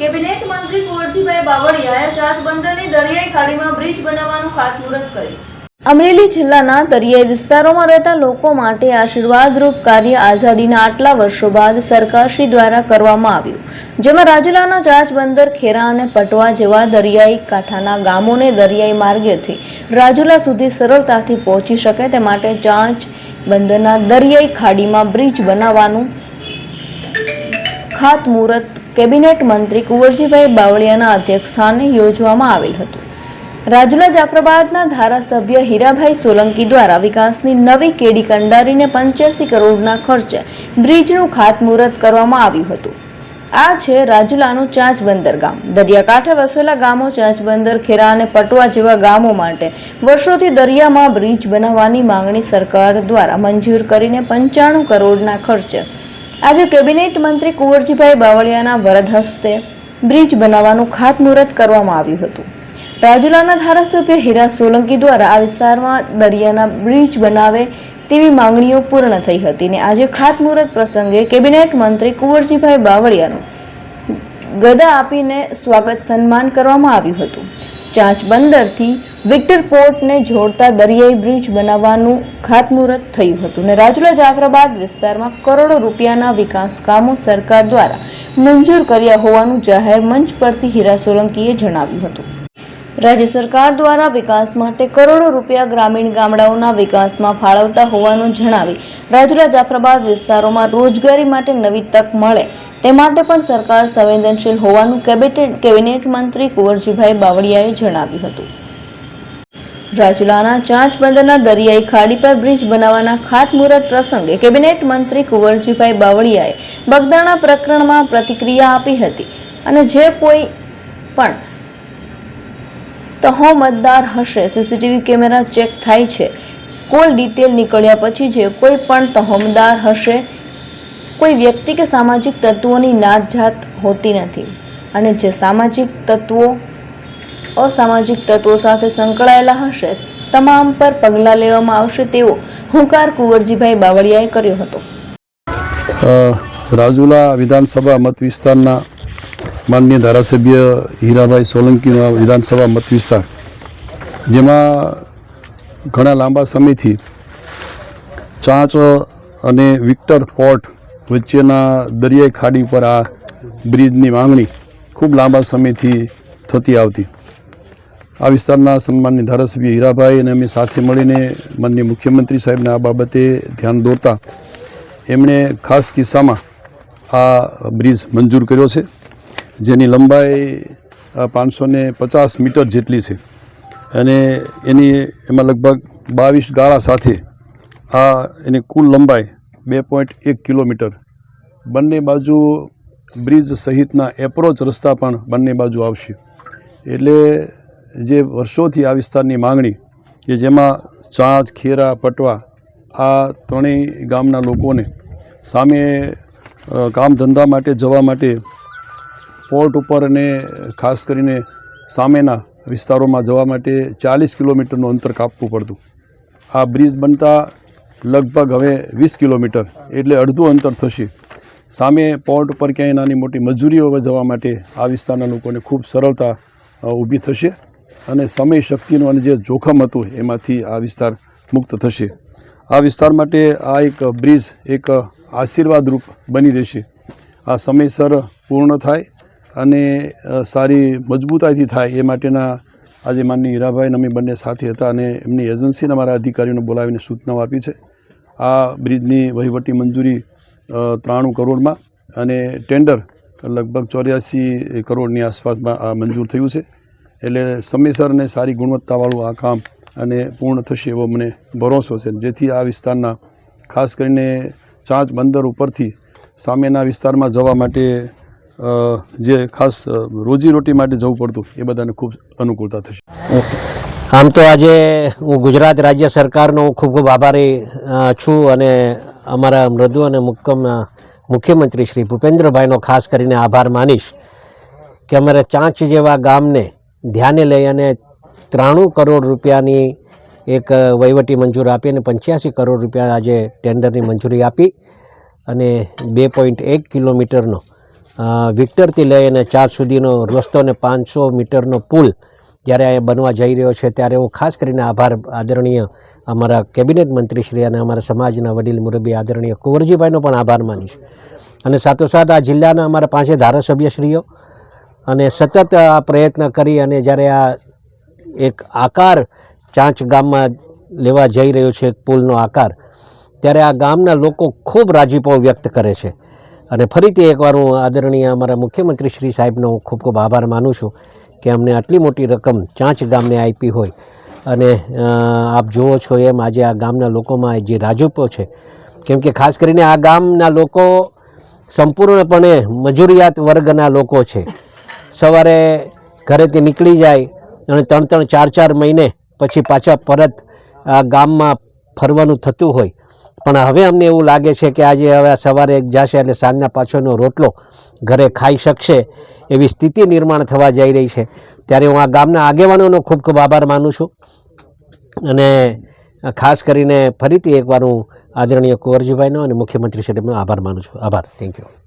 Cabinet મંત્રી કુંવરજીભાઈ બાવળિયાએ ચાસબંદરની દરિયાઈ ખાડીમાં બ્રિજ બનાવવાનું ખાતમુહૂર્ત કર્યું. અમરેલી જિલ્લાના દરિયાઈ વિસ્તારોમાં રહેતા લોકો માટે આશીર્વાદરૂપ કાર્ય આઝાદીના આટલા વર્ષો બાદ સરકારશ્રી દ્વારા કરવામાં આવ્યું. જેમાં રાજુલાના ચાચબંદર ખેરા અને પટવા જેવા દરિયાઈ કાંઠાના ગામોને દરિયાઈ માર્ગેથી રાજુલા સુધી સરળતાથી પહોંચી શકે તે માટે જાંચ બંદરના દરિયાઈ ખાડીમાં બ્રિજ બનાવવાનું ખાતમુહૂર્ત કેબિનેટ મંત્રી કુંવરજીભાઈ બાવળિયાના અધ્યક્ષસ્થાને યોજવામાં આવેલ હતું. રાજુલા જાફરાબાદના ધારાસભ્ય હીરાભાઈ સોલંકી દ્વારા વિકાસની નવી કેડી કંડારીને પંચ્યાસી કરોડના ખર્ચે બ્રિજનું ખાતમુહૂર્ત કરવામાં આવ્યું હતું. આ છે રાજુલાનું ચાંચબંદર ગામ. દરિયાકાંઠે વસેલા ગામો ચાંચબંદર, ખેરા અને પટવા જેવા ગામો માટે વર્ષોથી દરિયામાં બ્રિજ બનાવવાની માંગણી સરકાર દ્વારા મંજૂર કરીને પંચાણું કરોડના ખર્ચે આજે કેબિનેટ મંત્રી કુંવરજીભાઈ બાવળિયાના વરદ હસ્તે બ્રિજ બનાવવાનું ખાતમુહૂર્ત કરવામાં આવ્યું હતું. રાજુલાના ધારાસભ્ય હીરા સોલંકી દ્વારા આ વિસ્તારમાં દરિયાના બ્રિજ બનાવે તેવી માંગણીઓ પૂર્ણ થઈ હતી ને આજે ખાતમુહૂર્ત પ્રસંગે કેબિનેટ મંત્રી કુંવરજીભાઈ બાવળિયાનું ગદા આપીને સ્વાગત સન્માન કરવામાં આવ્યું હતું. ચાંચ બંદરથી વિક્ટર પોર્ટને જોડતા દરિયાઈ બ્રિજ બનાવવાનું ખાતમુહૂર્ત થયું હતું ને રાજુલા જાફરાબાદ વિસ્તારમાં કરોડો રૂપિયાના વિકાસ કામો સરકાર દ્વારા મંજૂર કર્યા હોવાનું જાહેર મંચ પરથી હીરા સોલંકીએ જણાવ્યું હતું. રાજ્ય સરકાર દ્વારા વિકાસ માટે કરોડો રૂપિયા ગ્રામીણ ગામડાઓના વિકાસમાં ફાળવતા હોવાનું જણાવી રાજુલા જાફરાબાદ વિસ્તારોમાં રોજગારી માટે નવી તક મળે તે માટે પણ સરકાર સંવેદનશીલ હોવાનું કેબિનેટ કેબિનેટ મંત્રી કુંવરજીભાઈ બાવળિયાએ જણાવ્યું હતું. રાજુલાના ચાંચ બંદરના દરિયાઈ ખાડી પર બ્રિજ બનાવવાના ખાતમુહૂર્ત પ્રસંગે કેબિનેટ મંત્રી કુંવરજીભાઈ બાવળિયાએ બગદાણા પ્રકરણમાં પ્રતિક્રિયા આપી હતી અને જે કોઈ પણ તહો મતદાર હશે, સીસીટીવી કેમેરા ચેક થાય છે કોલ ડિટેલ નીકળ્યા પછી જે કોઈ પણ તહોમદાર હશે કોઈ વ્યક્તિ કે સામાજિક તત્વોની નાત જાત હોતી નથી. અને જે સામાજિક તત્વો, અસામાજિક તત્વો સાથે સંકળાયેલા હશે, તમામ પર પગલાં લેવામાં આવશે તેવો હુંકાર કુંવરજીભાઈ બાવળિયાએ કર્યો હતો. રાજુલા વિધાનસભા મત વિસ્તારના માનનીય ધારાસભ્ય હીરાભાઈ સોલંકીનો વિધાનસભા મત વિસ્તાર, જેમાં ઘણા લાંબા સમયથી ચાંચ અને વિક્ટર પોર્ટ વચ્ચેના દરિયાઈ ખાડી પર આ બ્રિજની માંગણી ખૂબ લાંબા સમયથી થતી આવતી. આ વિસ્તારના સન્માનની ધારાસભ્ય હીરાભાઈ અને અમે સાથે મળીને માનનીય મુખ્યમંત્રી સાહેબને આ બાબતે ધ્યાન દોરતા એમણે ખાસ કિસ્સામાં આ બ્રિજ મંજૂર કર્યો છે, જેની લંબાઈ પાંચસો ને પચાસ મીટર જેટલી છે. અને એની એમાં લગભગ બાવીસ ગાળા સાથે આ એની કુલ લંબાઈ બે પોઈન્ટ એક કિલોમીટર. બંને બાજુ બ્રિજ સહિતના એપ્રોચ રસ્તા પણ બંને બાજુ આવશે. એટલે જે વર્ષોથી આ વિસ્તારની માંગણી કે જેમાં ચાંચ ખેરા, પટવા આ ત્રણેય ગામના લોકોને સામે કામ ધંધા માટે જવા માટે પોર્ટ ઉપર અને ખાસ કરીને સામેના વિસ્તારોમાં જવા માટે ચાલીસ કિલોમીટરનું અંતર કાપવું પડતું. આ બ્રિજ બનતા લગભગ હવે વીસ કિલોમીટર એટલે અડધું અંતર થશે. સામે પોર્ટ ઉપર ક્યાંય નાની મોટી મજૂરીઓ જવા માટે આ વિસ્તારના લોકોને ખૂબ સરળતા ઊભી થશે અને સમય શક્તિનું અને જે જોખમ હતું એમાંથી આ વિસ્તાર મુક્ત થશે. આ વિસ્તાર માટે આ એક બ્રિજ, એક આશીર્વાદરૂપ બની રહેશે. આ સમયસર પૂર્ણ થાય અને સારી મજબૂતાઈથી થાય એ માટેના આજે માનની હીરાભાઈને અમે બંને સાથે હતા અને એમની એજન્સીના મારા અધિકારીઓને બોલાવીને સૂચનાઓ આપી છે. આ બ્રિજની વહીવટી મંજૂરી ત્રાણું કરોડમાં અને ટેન્ડર લગભગ ચોર્યાસી કરોડની આસપાસમાં આ મંજૂર થયું છે. એટલે સમયસર અને સારી ગુણવત્તાવાળું આ કામ અને પૂર્ણ થશે એવો મને ભરોસો છે. જેથી આ વિસ્તારના, ખાસ કરીને ચાંચ બંદર ઉપરથી સામેના વિસ્તારમાં જવા માટે જે ખાસ રોજીરોટી માટે જવું પડતું, એ બધાને ખૂબ અનુકૂળતા થશે. આમ તો આજે હું ગુજરાત રાજ્ય સરકારનો ખૂબ ખૂબ આભારી છું અને અમારા મૃદુ અને મુક્કમ મુખ્યમંત્રી શ્રી ભૂપેન્દ્રભાઈનો ખાસ કરીને આભાર માનીશ કે અમારે ચાંચ જેવા ગામને ધ્યાને લઈ અને ત્રાણું કરોડ રૂપિયાની એક વહીવટી મંજૂર આપી અને પંચ્યાસી કરોડ રૂપિયા આજે ટેન્ડરની મંજૂરી આપી અને બે પોઈન્ટ એક કિલોમીટરનો વિક્ટરથી લઈ અને ચાર સુધીનો રસ્તો અને પાંચસો મીટરનો પુલ જ્યારે અહીંયા બનવા જઈ રહ્યો છે, ત્યારે હું ખાસ કરીને આભાર આદરણીય અમારા કેબિનેટ મંત્રીશ્રી અને અમારા સમાજના વડીલ મુરબી આદરણીય કુંવરજીભાઈનો પણ આભાર માનીશ. અને સાથોસાથ આ જિલ્લાના અમારા પાંચે ધારાસભ્યશ્રીઓ અને સતત આ પ્રયત્ન કરી અને જ્યારે આ એક આકાર ચાંચ ગામમાં લેવા જઈ રહ્યો છે, એક પુલનો આકાર, ત્યારે આ ગામના લોકો ખૂબ રાજીપો વ્યક્ત કરે છે. અને ફરીથી એકવાર હું આદરણીય અમારા મુખ્યમંત્રી શ્રી સાહેબનો ખૂબ ખૂબ આભાર માનું છું. કે અમને આટલી મોટી રકમ ચાંચ ગામને આપી હોય. અને આપ જુઓ છો એમ આજે આ ગામના લોકોમાં જે રાજીપો છે, કેમ કે ખાસ કરીને આ ગામના લોકો સંપૂર્ણપણે મજૂરિયાત વર્ગના લોકો છે. સવારે ઘરેથી નીકળી જાય અને ત્રણ ત્રણ ચાર ચાર મહિને પછી પાછા પરત આ ગામમાં ફરવાનું થતું હોય. પણ હવે અમને એવું લાગે છે કે આજે હવે સવારે એક જશે એટલે સાંજના પાછળનો રોટલો ઘરે ખાઈ શકશે એવી સ્થિતિ નિર્માણ થવા જઈ રહી છે. ત્યારે હું આ ગામના આગેવાનોનો ખૂબ ખૂબ આભાર માનું છું. અને ખાસ કરીને ફરીથી એકવાર હું આદરણીય કુંવરજીભાઈનો અને મુખ્યમંત્રી શ્રીનો આભાર માનું છું. આભાર. Thank you